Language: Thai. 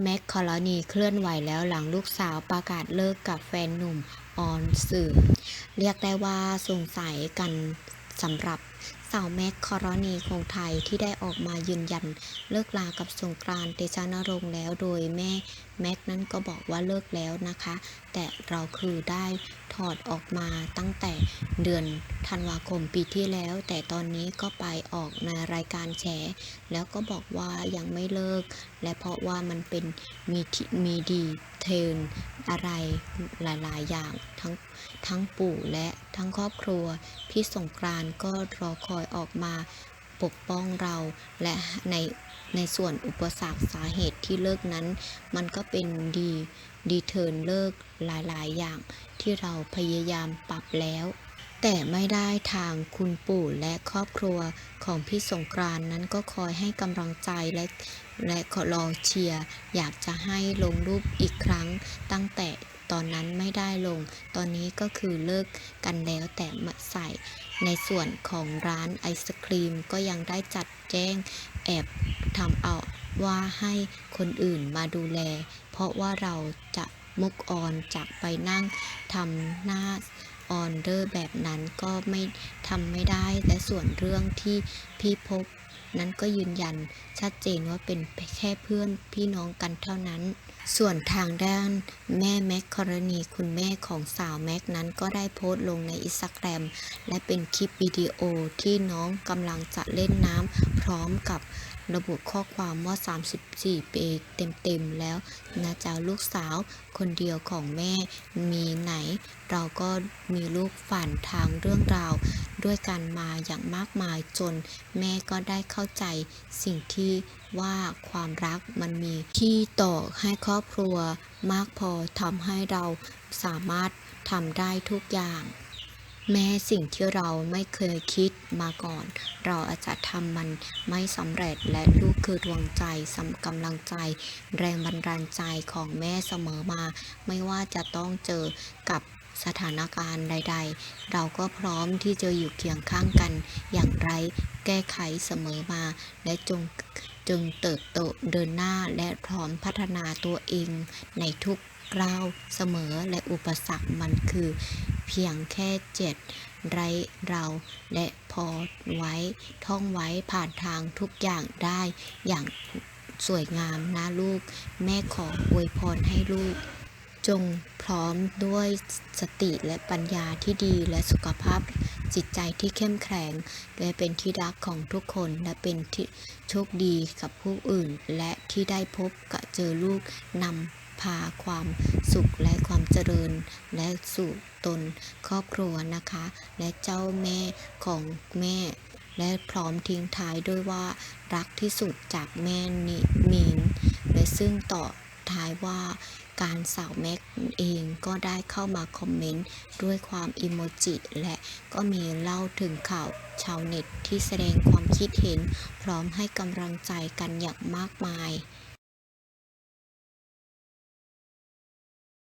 แม็กคอลนีเคลื่อนไหวแล้วหลังลูกสาวประกาศเลิกกับแฟนหนุ่มออนสื่อ เรียกได้ว่าสงสัยกันสำหรับ สาวแม็กคอรณีคงไทยที่ได้ออกมายืนยันเลิกลากับสงกรานต์เตชะนรงค์แล้วโดยแม่แม็กนั้นก็บอกว่าเลิกแล้วนะคะ แต่เราคือได้ถอดออกมาตั้งแต่เดือนธันวาคมปีที่แล้ว แต่ตอนนี้ก็ไปออกในรายการแฉแล้วก็บอกว่ายังไม่เลิก และเพราะว่ามันเป็นมีมีดีเทนอะไรหลาย ๆ อย่างทั้งทั้งปู่และทั้งครอบครัว พี่สงกรานก็รอคอยออกมาปกป้องเราและในในส่วนอุปสรรคสาเหตุที่เลิกนั้น มันก็เป็นดีดีเทิร์นเลิกหลายๆ อย่างที่เราพยายามปรับแล้ว แต่ไม่ได้ทางคุณปู่และครอบครัวของพี่สงกรานนั้นก็คอยให้กำลังใจและและขอรอเชียร์อยากจะให้ลงรูปอีกครั้ง ตั้งแต่ตอนนั้นไม่ได้ลง ตอนนี้ก็คือเลิกกันแล้วแต่มาใส่ ในส่วนของร้านไอศครีมก็ยังได้จัดแจ้งแอบทำเอาว่าให้คนอื่นมาดูแล เพราะว่าเราจะมุกออนจากไปนั่งทำหน้า ออเดอร์แบบนั้นก็ไม่ทำไม่ได้ และส่วนเรื่องที่พี่พบ นั้นก็ยืนยันชัดเจนว่าเป็นแค่เพื่อนพี่น้องกันเท่านั้น ส่วนทางด้านแม่แม็กกรณีคุณแม่ของสาวแม็กนั้นก็ได้โพสต์ลงในอินสตาแกรมและเป็นคลิปวิดีโอที่น้องกำลังจะเล่นน้ำพร้อมกับระบุข้อความว่า 34 ปีเต็มๆ แล้วนะจ๊ะลูกสาวคนเดียวของแม่มีไหน เราก็มีลูกฝันทางเรื่องราว ด้วยกันมาอย่างมากมายจนแม่ก็ได้เข้าาใจสิ่งที่ว่าความรักมันมีที่ต่อให้ครอบครัวมากพอทำให้เราสามารถทำได้ทุกอย่าง แม้สิ่งที่เราไม่เคยคิดมาก่อน เราอาจจะทำมันไม่สำเร็จและลูกคือดวงใจสำกำลังใจ แรงบันดาลใจของแม่เสมอมา ไม่ว่าจะต้องเจอกับ สถานการณ์ใด ๆ เราก็พร้อมที่จะอยู่เคียงข้างกัน อย่างไรแก้ไขเสมอมา และจงจงเติบโตเดินหน้าและพร้อมพัฒนาตัวเองในทุกกล้าวเสมอและอุปสรรคมันคือ เพียงแค่เจ็ดไรเราและพอไว้ท่องไว้ผ่านทางทุกอย่างได้อย่างสวยงามนะลูก แม่ขออวยพรให้ลูก จงพร้อมด้วยสติและปัญญาที่ดีและสุขภาพจิตใจที่เข้มแข็งและเป็นที่รักของทุกคนและเป็นที่โชคดีกับผู้อื่น และที่ได้พบกับเจอลูกนำพาความสุขและความเจริญ และสู่ตนครอบครัวนะคะ และเจ้าแม่ของแม่ และพร้อมทิ้งท้ายด้วยว่ารักที่สุดจากแม่นิมีนและซึ่งต่อ ท้ายว่าการสาวแม็กเองก็ได้เข้ามาคอมเมนต์ด้วยความอิโมจิและก็มีเล่าถึงข่าวชาวเน็ตที่แสดงความคิดเห็น พร้อมให้กำลังใจกันอย่างมากมาย